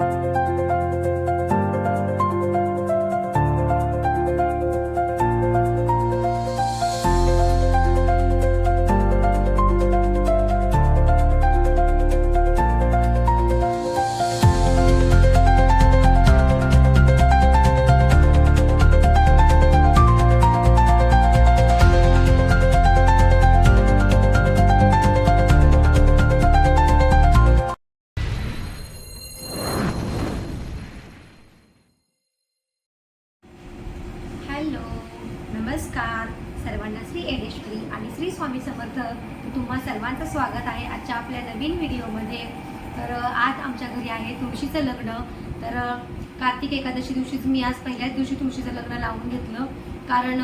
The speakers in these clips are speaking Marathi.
you सर्वांना श्री एडेश्वरी आणि श्री स्वामी समर्थ. तुम्हा सर्वांचं स्वागत आहे आजच्या आपल्या नवीन व्हिडिओमध्ये. तर आज आमच्या घरी आहे तुळशीचं लग्न. तर कार्तिक एकादशी दिवशीच मी आज पहिल्याच दिवशी तुळशीचं लग्न लावून घेतलं. कारण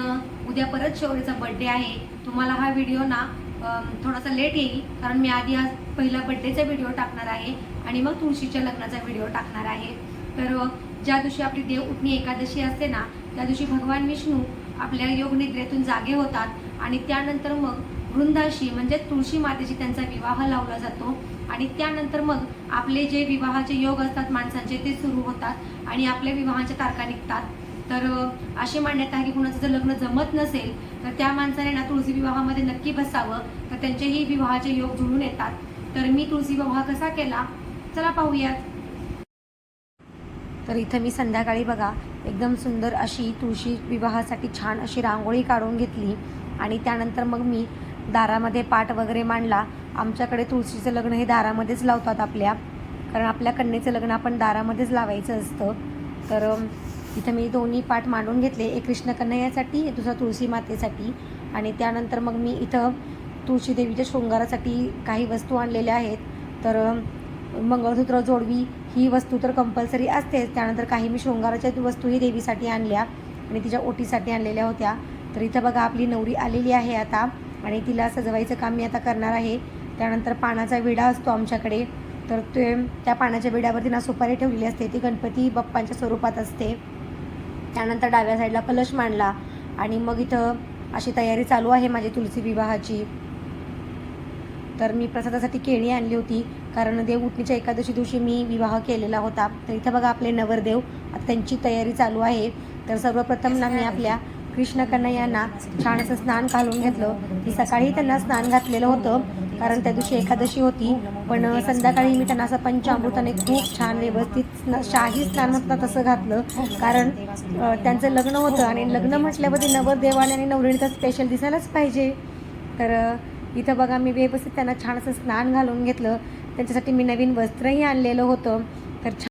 उद्या परत शौर्यचा बड्डे आहे. तुम्हाला हा व्हिडिओ ना थोडासा लेट येईल. कारण मी आधी आज पहिला बड्डेचा व्हिडिओ टाकणार आहे आणि मग तुळशीच्या लग्नाचा व्हिडिओ टाकणार आहे. तर ज्या दिवशी आपली देव उठणी एकादशी असते ना त्या दिवशी भगवान विष्णू आपल्या योगनिद्रेतून जागे होतात. आणि त्यानंतर मग वृंदाशी म्हणजे तुळशी मातेशी त्यांचा विवाह लावला जातो. आणि त्यानंतर मग आपले जे विवाहाचे योग असतात माणसांचे ते सुरू होतात आणि आपल्या विवाहाच्या तारखा निघतात. तर अशी मान्यता आहे की कुणाचं जर लग्न जमत नसेल तर त्या माणसाने ना तुळशी विवाहामध्ये नक्की बसावं. तर त्यांचेही विवाहाचे योग जुळून येतात. तर मी तुळशी विवाह कसा केला? चला पाहूयात. तर इथं मी संध्याकाळी बघा एकदम सुंदर अशी तुळशी विवाहासाठी छान अशी रांगोळी काढून घेतली. आणि त्यानंतर मग मी दारामध्ये पाट वगैरे मांडला. आमच्याकडे तुळशीचं लग्न हे दारामध्येच लावतात आपल्या. कारण आपल्या कन्येचं लग्न आपण दारामध्येच लावायचं असतं. तर इथं मी दोन्ही पाठ मांडून घेतले. एक कृष्ण कन्हैयासाठी दुसरा तुळशी मातेसाठी. आणि त्यानंतर मग मी इथं तुळशी देवीच्या शृंगारासाठी काही वस्तू आणलेल्या आहेत. तर मंगळसूत्र जोडवी ही वस्तू तर कंपल्सरी असतेच. त्यानंतर काही मी शृंगाराच्या वस्तूही देवीसाठी आणल्या आणि तिच्या ओटीसाठी आणलेल्या होत्या. तर इथं बघा आपली नवरी आलेली आहे आता आणि तिला सजवायचं काम मी आता करणार आहे. त्यानंतर पानाचा विडा असतो आमच्याकडे. तर ते त्या पानाच्या विड्यावरती ना सुपारी ठेवलेली असते. ती गणपती बाप्पांच्या स्वरूपात असते. त्यानंतर डाव्या साईडला कलश मांडला आणि मग इथं अशी तयारी चालू आहे माझी तुलसी विवाहाची. तर मी प्रसादासाठी केळी आणली होती. कारण देव उठणीच्या एकादशी दिवशी मी विवाह केलेला होता. तर इथं बघा आपले नवरदेव. आता त्यांची तयारी चालू आहे. तर सर्वप्रथम ना मी आपल्या कृष्ण कन्हैयांना छान असं स्नान घालून घेतलं. की सकाळी त्यांना स्नान घातलेलं होतं. कारण त्या दिवशी एकादशी होती. पण संध्याकाळी मी त्यांना असं पंचामृताने खूप छान व्यवस्थित स्ना शाही स्नान म्हणतात तसं घातलं. कारण त्यांचं लग्न होतं. आणि लग्न म्हटल्यावरती नवरदेवाने आणि नवरीचं स्पेशल दिसायलाच पाहिजे. तर इथं बघा मी व्यवस्थित त्यांना छान असं स्नान घालून घेतलं. त्यांच्यासाठी मी नवीन वस्त्रही आणलेलं होतं. तर छान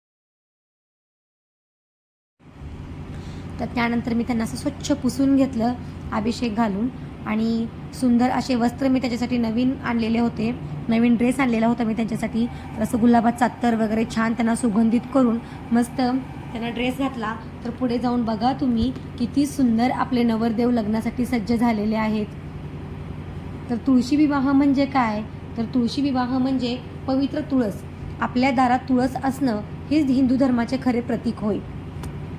तर त्यानंतर मी त्यांना असं स्वच्छ पुसून घेतलं अभिषेक घालून. आणि सुंदर असे वस्त्र मी त्याच्यासाठी नवीन आणलेले होते. नवीन ड्रेस आणलेला होता मी त्यांच्यासाठी. तर असं गुलाबात चात्तर वगैरे छान त्यांना सुगंधित करून मस्त त्यांना ड्रेस घातला. तर पुढे जाऊन बघा तुम्ही किती सुंदर आपले नवरदेव लग्नासाठी सज्ज झालेले आहेत. तर तुळशी विवाह म्हणजे काय? तर तुळशी विवाह म्हणजे पवित्र तुळस. आपल्या दारात तुळस असणं हेच हिंदू धर्माचे खरे प्रतीक होय.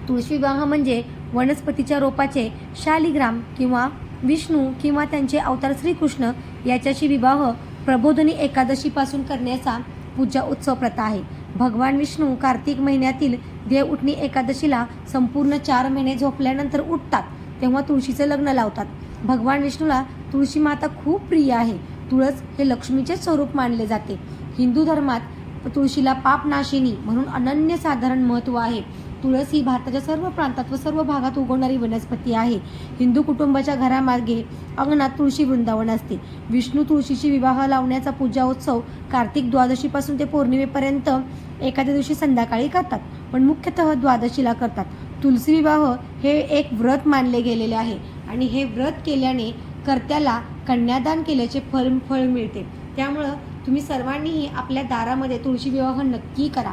तुळशी विवाह म्हणजे वनस्पतीच्या रोपाचे शालिग्राम किंवा विष्णू किंवा त्यांचे अवतार श्रीकृष्ण याच्याशी विवाह प्रबोधनी एकादशीपासून करण्याचा पूजा उत्सव प्रथा आहे. भगवान विष्णू कार्तिक महिन्यातील देव उठणी एकादशीला संपूर्ण चार महिने झोपल्यानंतर उठतात तेव्हा तुळशीचं लग्न लावतात. भगवान विष्णूला तुळशी माता खूप प्रिय आहे. तुळस हे लक्ष्मीचे स्वरूप मानले जाते. हिंदू धर्मात तुळशीला पापनाशिनी म्हणून अनन्यसाधारण महत्त्व आहे. तुळस ही भारताच्या सर्व प्रांतात व सर्व भागात उगवणारी वनस्पती आहे. हिंदू कुटुंबाच्या घरामार्गे अंगणात तुळशी वृंदावन असते. विष्णू तुळशीशी विवाह लावण्याचा पूजा उत्सव कार्तिक द्वादशीपासून ते पौर्णिमेपर्यंत एखाद्या दिवशी संध्याकाळी करतात. पण मुख्यतः द्वादशीला करतात. तुलसी विवाह हे एक व्रत मानले गेलेले आहे. आणि हे व्रत केल्याने कर्त्याला कन्यादान केल्याचे फळ फळ मिळते. त्यामुळं तुम्ही सर्वांनीही आपल्या दारामध्ये तुळशी विवाह नक्की करा.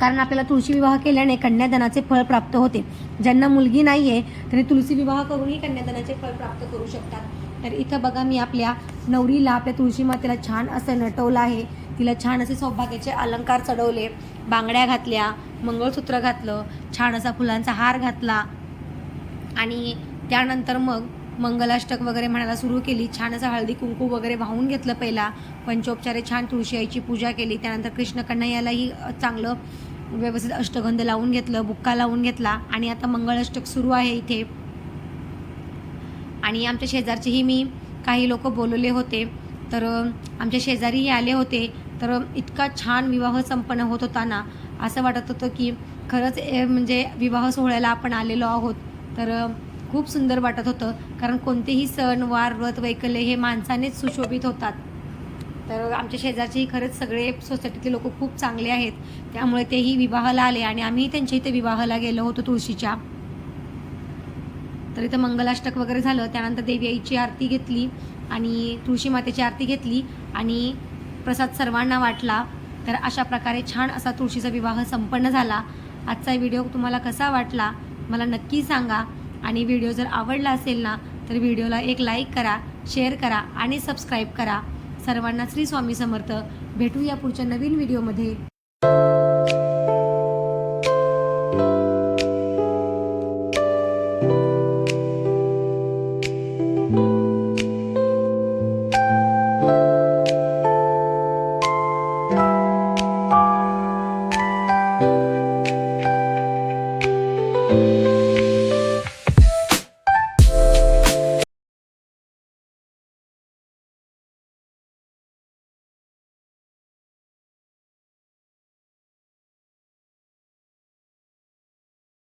कारण आपल्याला तुळशी विवाह केल्याने कन्यादानाचे फळ प्राप्त होते. ज्यांना मुलगी नाही आहे त्यांनी तुळशी विवाह करूनही कन्यादानाचे फळ प्राप्त करू शकतात. तर इथं बघा मी आपल्या नवरीला आपल्या तुळशी मातेला छान असं नटवलं आहे. तिला छान असे सौभाग्याचे अलंकार चढवले. बांगड्या घातल्या मंगळसूत्र घातलं छान असा फुलांचा हार घातला. आणि त्यानंतर मग मंगलाष्टक वगैरे म्हणायला सुरू केली. छान असं हळदी कुंकू वगैरे वाहून घेतलं पहिला. पंचोपचारे छान तुळशी आईची पूजा केली. त्यानंतर कृष्ण कन्हैयालाही चांगलं व्यवस्थित अष्टगंध लावून घेतलं बुक्का लावून घेतला. आणि आता मंगळाष्टक सुरू आहे इथे. आणि आमच्या शेजारचेही मी काही लोक बोलवले होते. तर आमच्या शेजारीही आले होते. तर इतका छान विवाह संपन्न होत होता ना असं वाटत होतं की खरंच ए, म्हणजे विवाह सोहळ्याला आपण आलेलो आहोत. तर खूप सुंदर वाटत होतं कारण कोणतेही सण वार व्रत वैकल्य हे माणसानेच सुशोभित होतात. तर आमच्या शेजारचेही खरंच सगळे सोसायटीतले लोक खूप चांगले आहेत. त्यामुळे तेही विवाहाला आले आणि आम्ही त्यांच्या इथे विवाहाला गेलो होतो तुळशीच्या. तर इथं मंगलाष्टक वगैरे झालं त्यानंतर देवी आईची आरती घेतली आणि तुळशी मातेची आरती घेतली आणि प्रसाद सर्वांना वाटला. तर अशा प्रकारे छान असा तुळशीचा विवाह संपन्न झाला. आजचा व्हिडिओ तुम्हाला कसा वाटला मला नक्की सांगा. आणि व्हिडिओ जर आवडला असेल ना तर व्हिडिओला एक लाईक करा शेअर करा आणि सबस्क्राईब करा. सर्वांना श्री स्वामी समर्थ. भेटूया पुढच्या नवीन व्हिडिओमध्ये